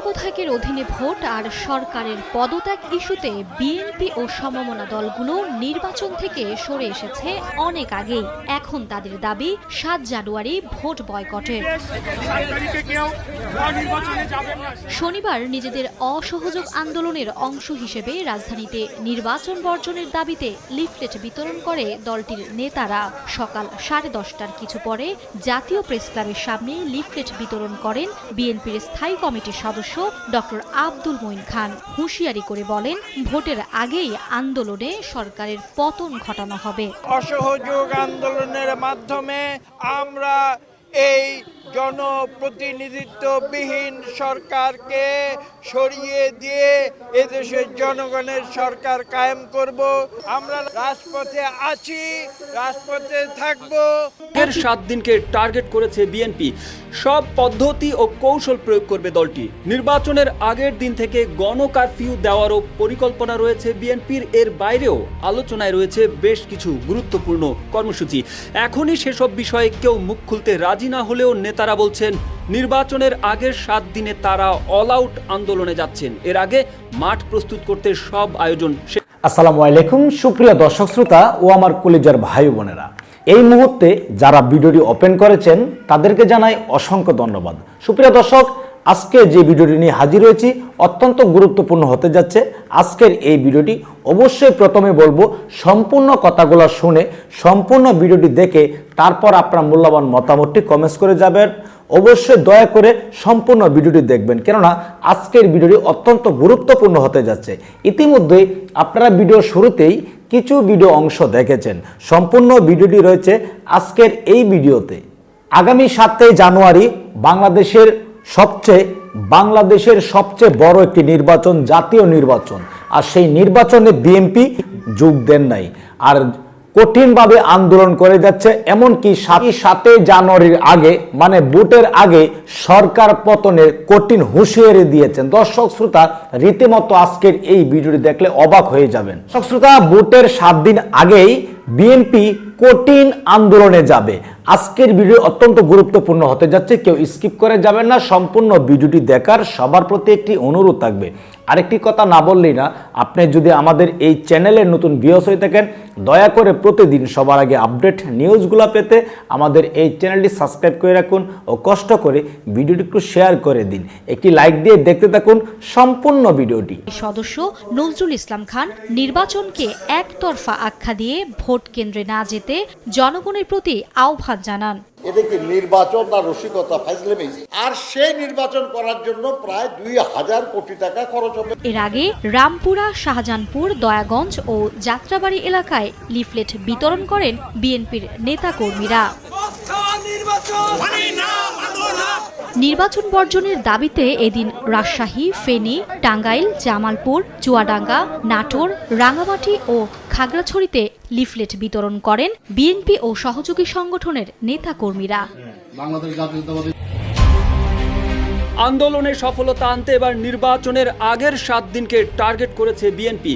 তত্ত্বাবধায়কের অধীনে ভোট আর সরকারের পদত্যাগ ইস্যুতে বিএনপি ও সমমনা দলগুলো নির্বাচন থেকে সরে এসেছে অনেক আগেই। এখন তাদের দাবি, সাত জানুয়ারি ভোট বয়কটের শনিবার নিজেদের অসহযোগ আন্দোলনের অংশ হিসেবে রাজধানীতে নির্বাচন বর্জনের দাবিতে লিফলেট বিতরণ করে দলটির নেতারা। সকাল সাড়ে দশটার কিছু পরে জাতীয় প্রেস ক্লাবের সামনে লিফলেট বিতরণ করেন বিএনপির স্থায়ী কমিটির সদস্য ডক্টর আব্দুল মঈন খান হুঁশিয়ারি করে বলেন, ভোটের আগেই আন্দোলনে সরকারের পতন ঘটানো হবে। অসহযোগ আন্দোলনের মাধ্যমে আমরা এই জনপ্রতিনিধিত্ববিহীন সরকারকে সরিয়ে দিয়ে এদেশের জনগণের সরকার কায়েম করব। আমরা রাজপথে আছি, রাজপথে থাকব। এর সাত দিনকে টার্গেট করেছে বিএনপি। সব পদ্ধতি ও কৌশল প্রয়োগ করবে দলটি। নির্বাচনের আগের দিন থেকে গণ কারফিউ দেওয়ারও পরিকল্পনা রয়েছে বিএনপির। এর বাইরেও আলোচনায় রয়েছে বেশ কিছু গুরুত্বপূর্ণ কর্মসূচি। এখনই সেসব বিষয়ে কেউ মুখ খুলতে রাজি না হলেও নেতারা বলছেন নির্বাচনের আগের সাত দিনে তারা অল আউট আন্দোলনে যাচ্ছেন। এর আগে মাঠ প্রস্তুত করতে সব আয়োজন আসসালামু আলাইকুম, সুপ্রিয় দর্শক শ্রোতা ও আমার কলিজার ভাই বোনেরা। এই মুহূর্তে যারা ভিডিওটি ওপেন করেছেন, তাদেরকে জানাই অসংখ্য ধন্যবাদ। সুপ্রিয় দর্শক, আজকে যে ভিডিওটি নিয়ে হাজির হয়েছি, অত্যন্ত গুরুত্বপূর্ণ হতে যাচ্ছে। আজকের এই ভিডিওটি অবশ্যই প্রথমে বলব, সম্পূর্ণ কথাগুলো শুনে সম্পূর্ণ ভিডিওটি দেখে তারপর আপনার মূল্যবান মতামতটি কমেন্টস করে যাবেন। অবশ্যই দয়া করে সম্পূর্ণ ভিডিওটি দেখবেন। কেননা আজকের ভিডিওটি অত্যন্ত গুরুত্বপূর্ণ হতে যাচ্ছে। ইতিমধ্যেই আপনারা ভিডিও শুরুতেই কিছু ভিডিও অংশ দেখেছেন। সম্পূর্ণ ভিডিওটি রয়েছে আজকের এই ভিডিওতে। আগামী সাতই জানুয়ারি বাংলাদেশের সবচেয়ে বাংলাদেশের সবচেয়ে বড় একটি নির্বাচন, জাতীয় নির্বাচন। আর সেই নির্বাচনে বিএনপি যোগ দেন নাই। আর কঠিনভাবে আন্দোলন করে যাচ্ছে, এমনকি সাতই জানুয়ারির আগে মানে ভোটের আগে সরকার পতনের কঠিন হুঁশিয়ারি দিয়েছেন। দর্শক শ্রোতা, রীতিমতো আজকের এই ভিডিওটি দেখলে অবাক হয়ে যাবেন। দর্শক শ্রোতা, ভোটের সাত দিন আগেই বিএনপি কঠিন আন্দোলনে যাবে। আজকের ভিডিও অত্যন্ত গুরুত্বপূর্ণ হতে যাচ্ছে, কেউ স্কিপ করে যাবেন না, সম্পূর্ণ ভিডিওটি দেখার সবার প্রতি একটি অনুরোধ থাকবে। আরেকটি কথা না বললেই না, আপনি যদি আমাদের এই চ্যানেলের নতুন ভিউস হয়ে থাকেন দয়া করে প্রতিদিন সবার আগে আপডেট নিউজগুলো পেতে আমাদের এই চ্যানেলটি সাবস্ক্রাইব করে রাখুন ও কষ্ট করে ভিডিওটি একটু শেয়ার করে দিন। একটি লাইক দিয়ে দেখতে থাকুন সম্পূর্ণ ভিডিওটি। সদস্য নজরুল ইসলাম খান, নির্বাচনকে একতরফা আখ্যা দিয়ে ভোট কেন্দ্রে না যেতে জনগণের প্রতি আহ্বান জানান। এটা কি নির্বাচন না রসিকতা ফাইজলেমি আর সেই নির্বাচন করার জন্য প্রায় দুই হাজার কোটি টাকা খরচ হবে। এর আগে রামপুরা শাহজাহানপুর দয়াগঞ্জ ও যাত্রাবাড়ি এলাকায় লিফলেট বিতরণ করেন বিএনপির নেতাকর্মীরা। নির্বাচন বর্জনের দাবিতে এদিন রাজশাহী ফেনী টাঙ্গাইল জামালপুর চুয়াডাঙ্গা নাটোর রাঙামাটি ও খাগড়াছড়িতে লিফলেট বিতরণ করেন বিএনপি ও সহযোগী সংগঠনের নেতাকর্মীরা। বাংলাদেশ জাতীয়তাবাদী আন্দোলনে সফলতা আনতে এবার নির্বাচনের আগের সাত দিনকে টার্গেট করেছে বিএনপি।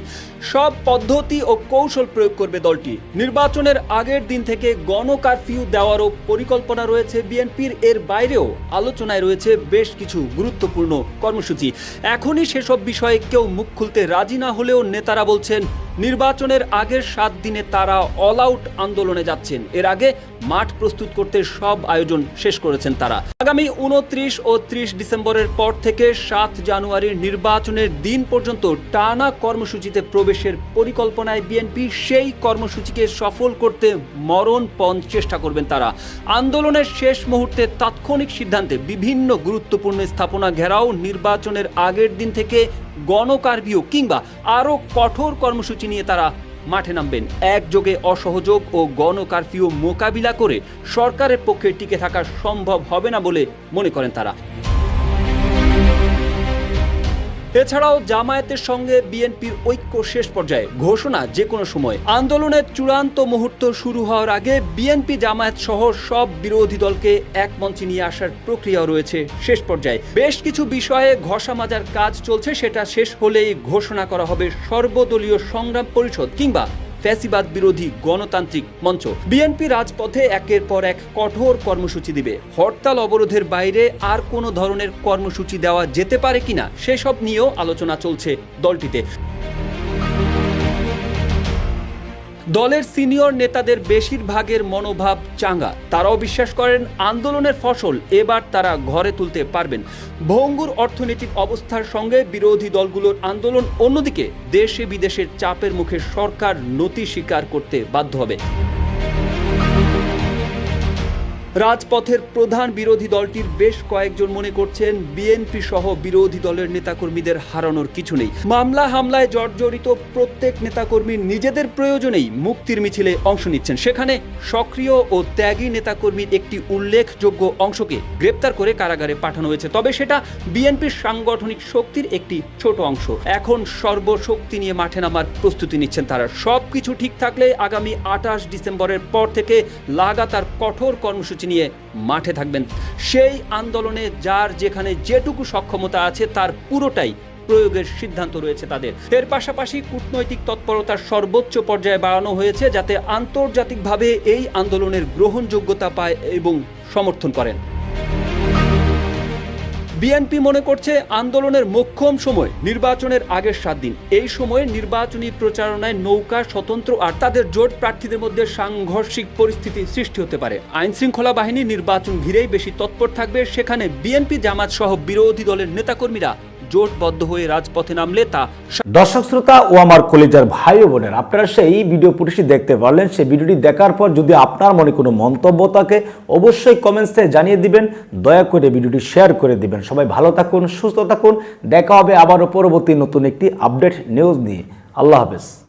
সব পদ্ধতি ও কৌশল প্রয়োগ করবে দলটি। নির্বাচনের আগের দিন থেকে গণ কারফিউ দেওয়ারও পরিকল্পনা রয়েছে বিএনপির। এর বাইরেও আলোচনায় রয়েছে বেশ কিছু গুরুত্বপূর্ণ কর্মসূচি। এখনই সেসব বিষয়ে কেউ মুখ খুলতে রাজি না হলেও নেতারা বলছেন, নির্বাচনের আগের সাত দিনে তারা অল আউট আন্দোলনে যাচ্ছেন। এর আগে মাঠ প্রস্তুত করতে সব আয়োজন শেষ করেছেন তারা। আগামী উনত্রিশ ও ত্রিশ ডিসেম্বরের পর থেকে সাত জানুয়ারির নির্বাচনের দিন পর্যন্ত টানা কর্মসূচিতে প্রবেশের পরিকল্পনায় বিএনপি সেই কর্মসূচিকে সফল করতে মরণপণ চেষ্টা করবেন তারা। আন্দোলনের শেষ মুহূর্তে তাৎক্ষণিক সিদ্ধান্তে বিভিন্ন গুরুত্বপূর্ণ স্থাপনা ঘেরাও নির্বাচনের আগের দিন থেকে গণকার্বিও কিংবা আরও কঠোর কর্মসূচি নিয়ে তারা মাঠে নামবেন। একযোগে অসহযোগ ও গণ কারফিউ মোকাবিলা করে সরকারের পক্ষে টিকে থাকা সম্ভব হবে না বলে মনে করেন তারা। এছাড়াও জামায়াতের সঙ্গে বিএনপির ঐক্য শেষ পর্যায়ে ঘোষণা যে কোনো সময়। আন্দোলনের চূড়ান্ত মুহূর্ত শুরু হওয়ার আগে বিএনপি জামায়াত সহ সব বিরোধী দলকে এক মঞ্চে নিয়ে আসার প্রক্রিয়া রয়েছে শেষ পর্যায়ে। বেশ কিছু বিষয়ে ঘষা মাজার কাজ চলছে, সেটা শেষ হলেই ঘোষণা করা হবে সর্বদলীয় সংগ্রাম পরিষদ কিংবা ফ্যাসিবাদ বিরোধী গণতান্ত্রিক মঞ্চ। বিএনপি রাজপথে একের পর এক কঠোর কর্মসূচি দিবে। হরতাল অবরোধের বাইরে আর কোনো ধরনের কর্মসূচি দেওয়া যেতে পারে কিনা, সেসব নিয়েও আলোচনা চলছে দলটিতে। দলের সিনিয়র নেতাদের বেশিরভাগের মনোভাব চাঙ্গা। তারাও বিশ্বাস করেন আন্দোলনের ফসল এবার তারা ঘরে তুলতে পারবেন। ভঙ্গুর অর্থনৈতিক অবস্থার সঙ্গে বিরোধী দলগুলোর আন্দোলন অন্যদিকে দেশে বিদেশের চাপের মুখে সরকার নতি স্বীকার করতে বাধ্য হবে। রাজপথের প্রধান বিরোধী দলটির বেশ কয়েকজন মনে করছেন বিএনপি সহ বিরোধী দলের নেতাকর্মীদের হারানোর কিছু নেই। মামলা হামলায় জর্জরিত প্রত্যেক নেতাকর্মী নিজেদের প্রয়োজনেই মুক্তির মিছিলে অংশ নিচ্ছেন। সেখানে সক্রিয় ও ত্যাগী নেতাকর্মীর একটি উল্লেখযোগ্য অংশকে গ্রেপ্তার করে কারাগারে পাঠানো হয়েছে। তবে সেটা বিএনপির সাংগঠনিক শক্তির একটি ছোট অংশ। এখন সর্বশক্তি নিয়ে মাঠে নামার প্রস্তুতি নিচ্ছেন তারা। সবকিছু ঠিক থাকলে আগামী আঠাশ ডিসেম্বরের পর থেকে লাগাতার কঠোর কর্মসূচি নিয়ে মাঠে থাকবেন। সেই আন্দোলনে যার যেখানে যেটুকু সক্ষমতা আছে, তার পুরোটাই প্রয়োগের সিদ্ধান্ত রয়েছে তাদের। এর পাশাপাশি কূটনৈতিক তৎপরতার সর্বোচ্চ পর্যায়ে বাড়ানো হয়েছে, যাতে আন্তর্জাতিকভাবে এই আন্দোলনের গ্রহণযোগ্যতা পায় এবং সমর্থন করেন। বিএনপি মনে করছে আন্দোলনের মোক্ষম সময়। নির্বাচনের আগের সাত দিন। এই সময়ে নির্বাচনী প্রচারণায় নৌকা স্বতন্ত্র আর তাদের জোট প্রার্থীদের মধ্যে সাংঘর্ষিক পরিস্থিতি সৃষ্টি হতে পারে। আইন শৃঙ্খলা বাহিনী নির্বাচন ঘিরেই বেশি তৎপর থাকবে। সেখানে বিএনপি জামাত সহ বিরোধী দলের নেতাকর্মীরা জোটবদ্ধ হয়ে রাজপথে নামলে তা দর্শক শ্রোতা ও আমার কলেজার ভাই ও বোনের, আপনারা সেই ভিডিও পুটিটি দেখতে পারলেন। সেই ভিডিওটি দেখার পর যদি আপনার মনে কোনো মন্তব্য থাকে, অবশ্যই কমেন্টসে জানিয়ে দিবেন। দয়া করে ভিডিওটি শেয়ার করে দিবেন। সবাই ভালো থাকুন, সুস্থ থাকুন। দেখা হবে আবারও পরবর্তী নতুন একটি আপডেট নিউজ নিয়ে। আল্লাহ হাফেজ।